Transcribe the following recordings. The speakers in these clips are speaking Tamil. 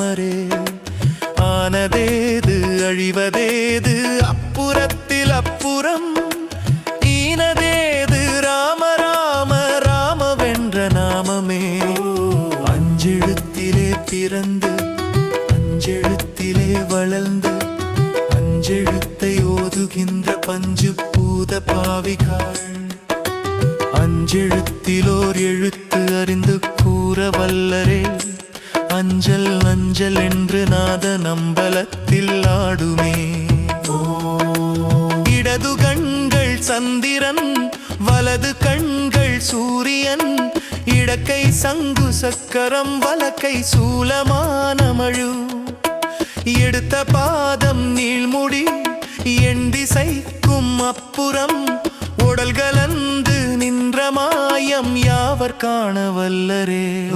குலாமரே ஆனதேது அழிவதேது அப்புறத்தில் அப்புறம் ஈனதேது ராம ராம ராமவென்ற நாமமே. அஞ்செழுத்திலே பிறந்து அஞ்செழுத்திலே வளர்ந்து அஞ்செழுத்தை ஓதுகின்ற பஞ்சு பூத பாவிகாள். அஞ்செழுத்திலோர் எழுத்து அறிந்து கூற வல்லரே. அஞ்சல் அஞ்சல் என்று நாத நம்பலத்தில் ஆடுமே. இடது கண்கள் சந்திரன் வலது கண்கள் சூரியன். இடக்கை சங்கு சக்கரம் வலக்கை சூலமான மழு. எடுத்த பாதம் நீள்முடி என் திசைக்கும் அப்புறம் உடல்கலந்து மாயம் யாவர் காண வல்லரே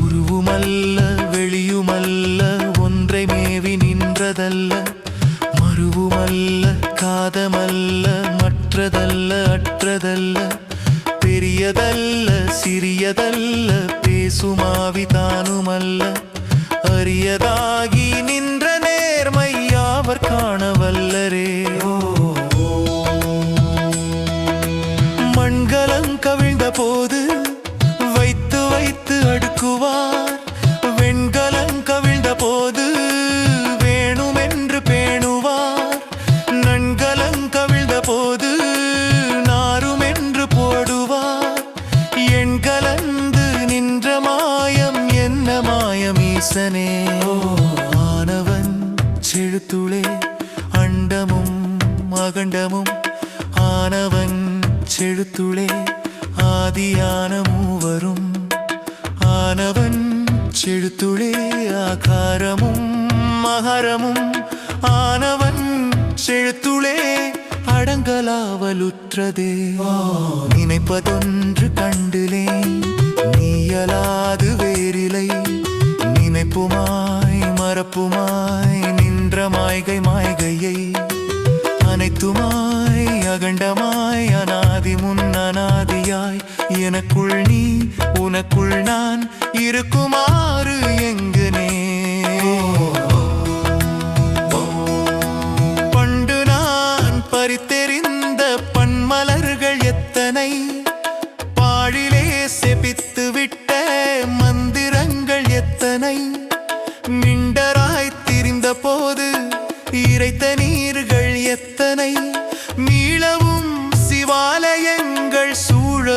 உருவுமல்ல வெளியுமல்ல ஒன்றை மேவி நின்றதல்ல. மறுவுமல்ல காதமல்ல மற்றதல்ல அற்றதல்ல. பெரியதல்ல சிறியதல்ல பேசுமாவி தானுமல்ல. அரியதாகி நின்ற நேர்மையாவர் காண அகண்டமும் ஆனவன் செழுத்துளே ஆதியான மூவரும். ஆனவன் செழுத்துளே ஆகாரமும் மகரமும். ஆனவன் செழுத்துளே அடங்கலாவலுற்றதே. நினைப்பதொன்று கண்டிலேன் நீயலாது வேறிலை. நினைப்புமாய் மறப்புமாய் நின்ற மாய்கை மாய்கையை. அனைத்துமாய் அகண்டமாய் அனாதி முன் அனாதியாய் எனக்குள் நீ உனக்குள் நான் இருக்குமாறு எங்க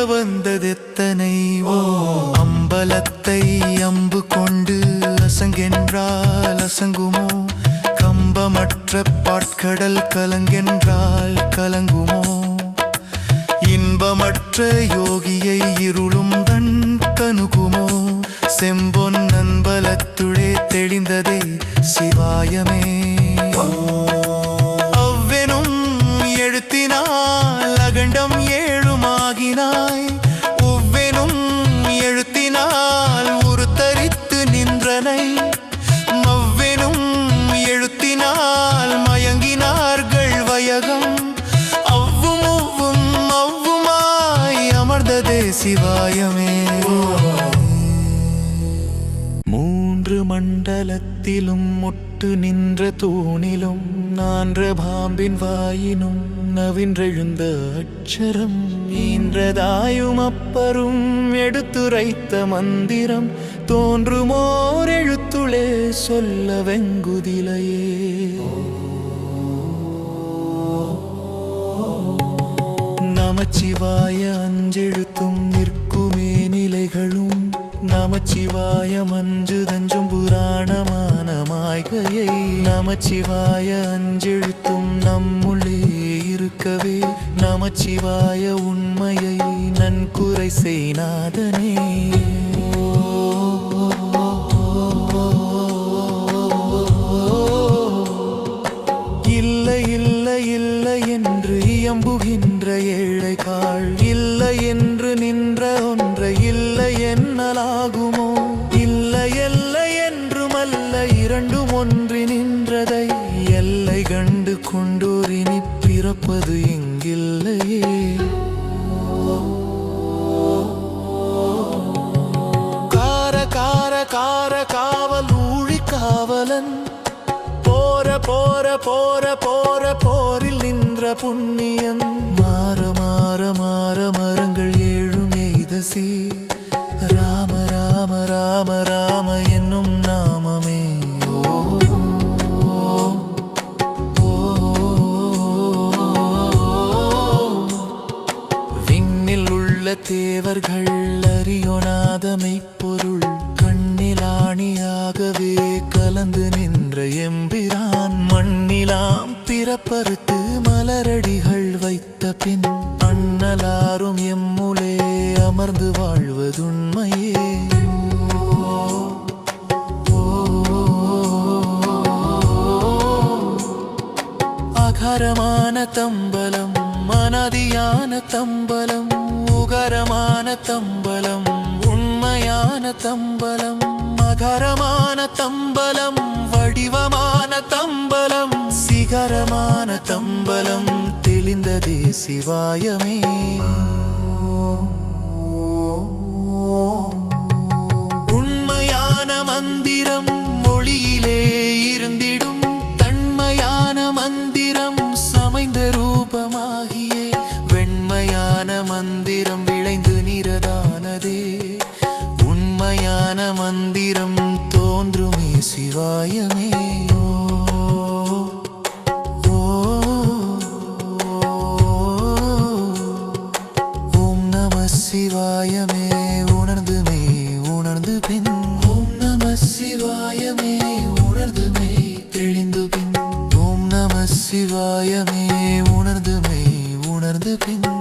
வந்ததெத்தனை ஓ அம்பலத்தை அம்பு கொண்டு அசங்கென்றால் அசங்குமோ? கம்பமற்ற பாட்கடல் கலங்கென்றால் கலங்குமோ? இன்பமற்ற யோகியை இருளும் தன் கனுகுமோ செம்பொன் நண்பலத்துளே தெளிந்ததே சிவாயமே. அவ்வெனும் எழுத்தினால் அகண்டம் ஆகினாய் ஒவ்வெனும் எழுத்தினால் உருத்தரித்து நின்றனை. மவ்வெனும் எழுத்தினால் மயங்கினார்கள் வயகம். அவ்வும் ஒவ்வும் அவ்வுமாய் அமர்ந்ததே சிவாயமே. மூன்று மண்டலத்திலும் முட்டு நின்ற தூணிலும் நான்ற பாம்பின் வாயினும் நவின்றெழுந்த அச்சரம் நின்றதாயும் அப்பரும் எடுத்துரைத்த மந்திரம் தோன்றுமோர் எழுத்துளே சொல்ல வெங்குதிலையே. நமச்சிவாய அஞ்செழுத்தும் நிற்குமே நிலைகளும். நமச்சிவாய மஞ்சு தஞ்சும் புராணமான மாய்கையை. நமச்சிவாய அஞ்செழுத்தும் நம்முள்ளே இருக்கவே நமச்சிவாய உண்மையை நன்குறை செய்நாதனே இல்லை இல்லை இல்லை என்று இயம்புகின்ற ஏழைகாள். இல்லை என்று நின்ற ஒன்றை இல்லை என்னலாகுமோ இல்லை இல்லை என்றும் அல்ல இரண்டும் ஒன்றி நின்றதை எல்லை கண்டு கொண்டோர் பிறப்பது எங்கில்லையே கார கார கார காவல் ஊழி காவலன். போற போற போற போற போரில் நின்ற புண்ணியன். தேவர்கள் அறியொணாத பொருள். கண்ணிலாணியாகவே கலந்து நின்ற எம்பிரான். மண்ணிலாம் பிறப்பறுத்து மலரடிகள் வைத்த பின். அண்ணலாரும் எம்முலே அமர்ந்து வாழ்வதுண்மையே. அகரமான தம்பலம் மனதியான தம்பலம். சுகரமான தம்பலம் உண்மையான தம்பலம் மகரமான தம்பலம் வடிவமான தம்பலம் சிகரமான தம்பலம் தெளிந்ததே சிவாயமே உண்மையான மந்திரம் மொழியிலே இருந்திடும். சிவாயமே ஓம் நம சிவாயமே. உணர்ந்து மே உணர்ந்து பின். ஓம் நம சிவாயமே உணர்ந்து மே தெளிந்து பின். ஓம் நம சிவாயமே உணர்ந்து மே உணர்ந்து பின்.